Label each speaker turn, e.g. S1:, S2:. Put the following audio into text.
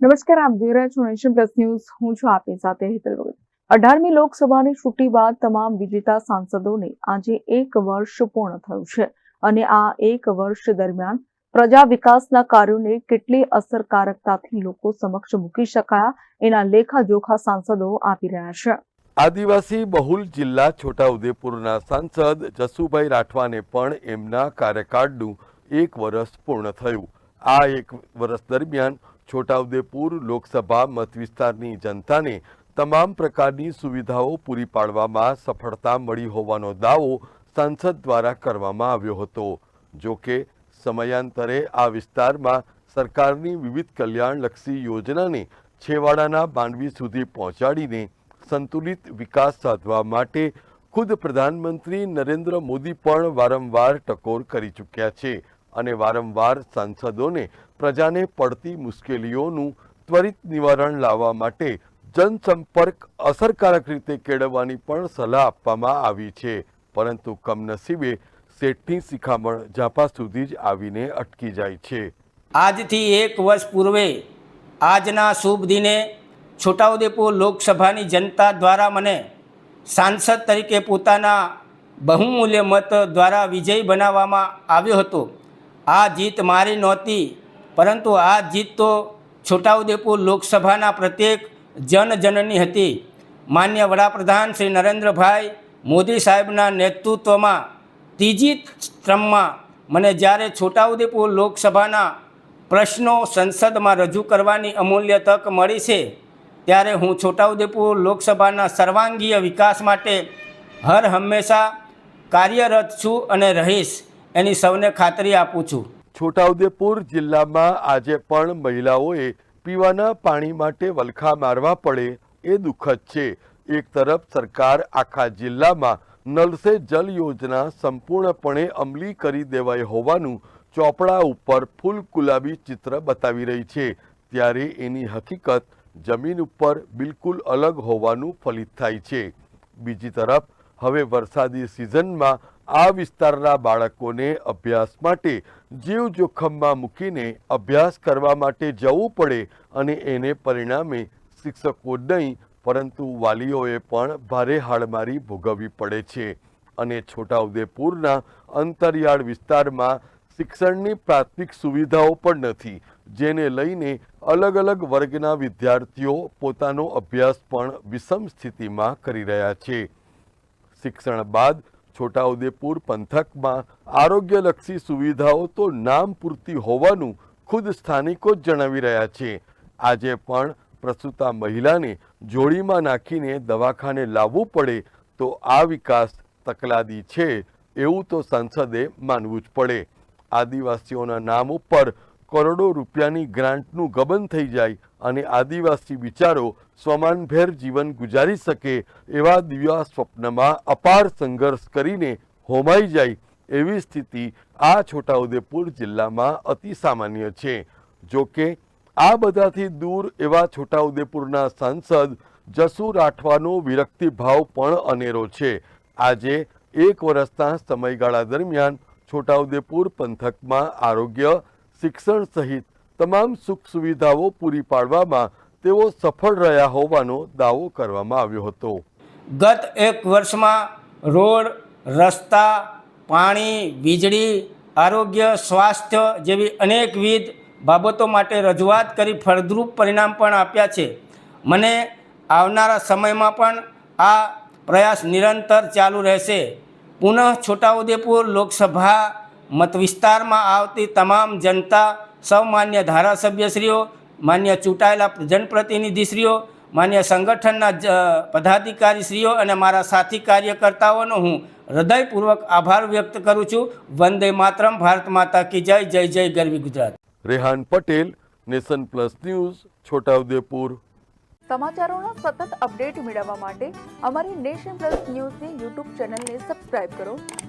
S1: નમસ્કાર, આપ જોઈ રહ્યા છો નેશન પ્લસ ન્યૂઝ. હું છું આપની સાથે હેતલ વગર. અઢારમી લોકસભાની છૂટી બાદ તમામ વિજેતા સાંસદોને આજે એક વર્ષ પૂર્ણ થયું છે અને આ એક વર્ષ દરમિયાન પ્રજા વિકાસના કાર્યોને કેટલી અસરકારકતાથી લોકો સમક્ષ મૂકી શકાયા એના લેખાજોખા સાંસદો આપી રહ્યા છે.
S2: આદિવાસી બહુલ જિલ્લા છોટાઉદેપુરના સાંસદ જસુભાઈ રાઠવાને પણ એમના કાર્યકાળનું એક વર્ષ પૂર્ણ થયું. આ એક વર્ષ દરમિયાન છોટાઉદેપુર લોકસભા મત વિસ્તારની જનતાને તમામ પ્રકારની સુવિધાઓ પૂરી પાડવામાં સફળતા મળી હોવાનો દાવો સાંસદ દ્વારા કરવામાં આવ્યો હતો. જો કે, સમયાંતરે આ વિસ્તારમાં સરકારની વિવિધ કલ્યાણલક્ષી યોજનાને છેવાડાના માંડવી સુધી પહોંચાડીને સંતુલિત વિકાસ સાધવા માટે ખુદ પ્રધાનમંત્રી નરેન્દ્ર મોદી પણ વારંવાર ટકોર કરી ચૂક્યા છે. અને વારંવાર સાંસદોને પ્રજાને પડતી મુશ્કેલીઓનું ત્વરિત નિવારણ લાવવા માટે જનસંપર્ક અસરકારક રીતે કેળવવાની પણ સલાહ આપવામાં આવી છે. પરંતુ કમનસીબે શેઠની શિખામણ ઝાપા સુધી જ આવીને અટકી જાય છે.
S3: આજથી એક વર્ષ પૂર્વે આજના શુભ દિને છોટાઉદેપુર લોકસભાની જનતા દ્વારા મને સાંસદ તરીકે પોતાના બહુમૂલ્ય મત દ્વારા વિજય બનાવવામાં આવ્યો હતો. આ જીત મારી નહોતી, પરંતુ આ જીત તો છોટાઉદેપુર લોકસભાના પ્રત્યેક જનજનની હતી. માન્ય વડાપ્રધાન શ્રી નરેન્દ્રભાઈ મોદી સાહેબના નેતૃત્વમાં, ત્રીજી ક્રમમાં મને જ્યારે છોટાઉદેપુર લોકસભાના પ્રશ્નો સંસદમાં રજૂ કરવાની અમૂલ્ય તક મળી છે, ત્યારે હું છોટાઉદેપુર લોકસભાના સર્વાંગીય વિકાસ માટે હર હંમેશા કાર્યરત છું અને રહીશ. એની સૌને ખાતરી આપું છું.
S2: છોટાઉદેપુર જિલ્લામાં આજે પણ મહિલાઓએ પીવાના પાણી માટે વલખા મારવા પડે એ દુઃખદ છે. એક તરફ સરકાર આખા જિલ્લામાં નલ સે જલ યોજના સંપૂર્ણપણે અમલી કરી દેવાઈ હોવાનું ચોપડા ઉપર ફૂલ ગુલાબી ચિત્ર બતાવી રહી છે. ત્યારે એની હકીકત જમીન ઉપર બિલકુલ અલગ હોવાનું ફલિત થાય છે. બીજી તરફ, હવે વરસાદી સિઝનમાં આ વિસ્તારના બાળકોને અભ્યાસ માટે જીવ જોખમમાં મૂકીને અભ્યાસ કરવા માટે જવું પડે અને એને પરિણામે શિક્ષકો નહીં, પરંતુ વાલીઓએ પણ ભારે હાડમારી ભોગવવી પડે છે. અને છોટાઉદેપુરના અંતરિયાળ વિસ્તારમાં શિક્ષણની પ્રાથમિક સુવિધાઓ પણ નથી, જેને લઈને અલગ અલગ વર્ગના વિદ્યાર્થીઓ પોતાનો અભ્યાસ પણ વિષમ સ્થિતિમાં કરી રહ્યા છે. શિક્ષણ બાદ છોટાઉદેપુર પંથકમાં આરોગ્યલક્ષી સુવિધાઓ તો નામ પૂરતી હોવાનું ખુદ સ્થાનિકો જ જણાવી રહ્યા છે. આજે પણ પ્રસૂતા મહિલાને જોડીમાં નાખીને દવાખાને લાવવું પડે તો આ વિકાસ તકલાદી છે એવું તો સંસદે માનવું જ પડે. આદિવાસીઓના નામ ઉપર કરોડો રૂપિયાની ગ્રાન્ટનું ગબન થઈ જાય અને આદિવાસી વિચારો સ્વમાનભેર જીવન ગુજારી શકે એવા દિવ્યા સ્વપ્નમાં અપાર સંઘર્ષ કરીને હોમાઈ જાય એવી સ્થિતિ આ છોટાઉદેપુર જિલ્લામાં અતિ સામાન્ય છે. જો કે આ બધાથી દૂર એવા છોટાઉદેપુરના સાંસદ જસુ રાઠવાનો વિરક્તિ ભાવ પણ અનેરો છે. આજે એક વર્ષના સમયગાળા દરમિયાન છોટાઉદેપુર પંથકમાં આરોગ્ય શિક્ષણ સહિત તમામ સુખ સુવિધાઓ પૂરી પાડવામાં તેઓ સફળ રહ્યા હોવાનો દાવો કરવામાં આવ્યો હતો.
S3: ગત એક વર્ષમાં રોડ, રસ્તા, પાણી, વીજળી, આરોગ્ય, સ્વાસ્થ્ય જેવી અનેકવિધ બાબતો માટે રજૂઆત કરી ફળદ્રુપ પરિણામ પણ આપ્યા છે. મને આવનારા સમયમાં પણ આ પ્રયાસ નિરંતર ચાલુ રહેશે. પુનઃ છોટાઉદેપુર લોકસભા મત વિસ્તારમાં આવતી તમામ જનતા સૌ માન્ય ધારાસભ્યશ્રીઓ માન્ય ચૂંટાયેલા જનપ્રતિનિધિશ્રીઓ માન્ય સંગઠનના જ પદાધિકારીશ્રીઓ અને મારા સાથી કાર્યકર્તાઓનો હું હૃદયપૂર્વક આભાર વ્યક્ત કરું છું. વંદે માતરમ ભારત માતા કી જય જય જય ગરવી Gujarat.
S2: Rehan Patel nation plus news Chhotaudepur.
S1: સમાચારોનો સતત અપડેટ મેળવવા માટે અમારી નેશન પ્લસ ન્યૂઝની યુટ્યુબ ચેનલને સબસ્ક્રાઇબ કરો.